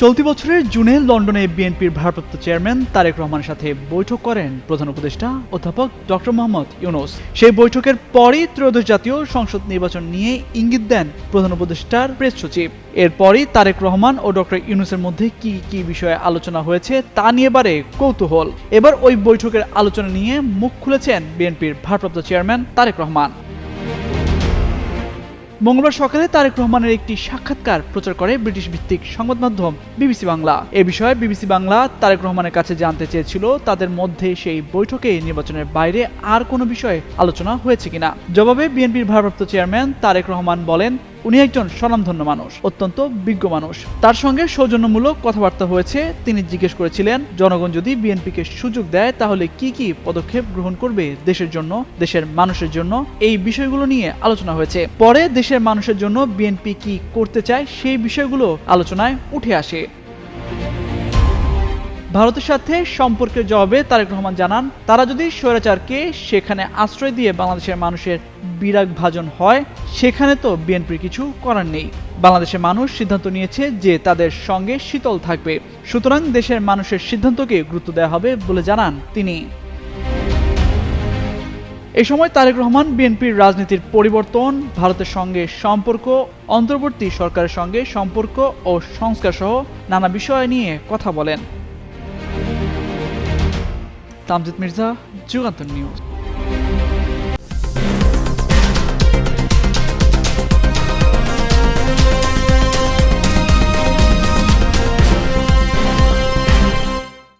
চলতি বছরের জুনে লন্ডনে বিএনপির ভারপ্রাপ্ত চেয়ারম্যান তারেক রহমানের সাথে বৈঠক করেন প্রধান উপদেষ্টা অধ্যাপক ডক্টর মোহাম্মদ ইউনুস। সেই বৈঠকের পরই ত্রয়োদশ জাতীয় সংসদ নির্বাচন নিয়ে ইঙ্গিত দেন প্রধান উপদেষ্টার প্রেস সচিব। এরপরই তারেক রহমান ও ডক্টর ইউনুসের মধ্যে কি কি বিষয়ে আলোচনা হয়েছে তা নিয়ে বারে কৌতূহল। এবার ওই বৈঠকের আলোচনা নিয়ে মুখ খুলেছেন বিএনপির ভারপ্রাপ্ত চেয়ারম্যান তারেক রহমান। মঙ্গলবার সকালে তারেক রহমানের একটি সাক্ষাৎকার প্রচার করে ব্রিটিশ ভিত্তিক সংবাদ মাধ্যম বিবিসি বাংলা। এ বিষয়ে বিবিসি বাংলা তারেক রহমানের কাছে জানতে চেয়েছিল, তাদের মধ্যে সেই বৈঠকে নির্বাচনের বাইরে আর কোনো বিষয়ে আলোচনা হয়েছে কিনা। জবাবে বিএনপির ভারপ্রাপ্ত চেয়ারম্যান তারেক রহমান বলেন উনি একজন স্বনামধন্য মানুষ, অত্যন্ত বিজ্ঞ মানুষ। তার সঙ্গে সৌজন্যমূলক কথাবার্তা হয়েছে। তিনি জিজ্ঞেস করেছিলেন, জনগণ যদি বিএনপিকে সুযোগ দেয়, তাহলে কি কি পদক্ষেপ গ্রহণ করবে দেশের জন্য, দেশের মানুষের জন্য? এই বিষয়গুলো নিয়ে আলোচনা হয়েছে। পরে দেশের মানুষের জন্য বিএনপি কি করতে চায়, সেই বিষয়গুলো আলোচনায় উঠে আসে। ভারতের সাথে সম্পর্কের জবাবে তারেক রহমান জানান, তারা যদি স্বৈরাচারকে সেখানে আশ্রয় দিয়ে বাংলাদেশের মানুষের বিরাগ ভাজন হয়, সেখানে তো বিএনপির কিছু করার নেই। বাংলাদেশের মানুষ সিদ্ধান্ত নিয়েছে যে তাদের সঙ্গে শীতল থাকবে। সুতরাং দেশের মানুষের সিদ্ধান্তকে গুরুত্ব দেওয়া হবে বলে জানান তিনি। এই সময় তারেক রহমান বিএনপির রাজনীতির পরিবর্তন, ভারতের সঙ্গে সম্পর্ক, অন্তর্বর্তী সরকারের সঙ্গে সম্পর্ক ও সংস্কার সহ নানা বিষয় নিয়ে কথা বলেন। তামজিদ মির্জা যুগান্তর নিউজ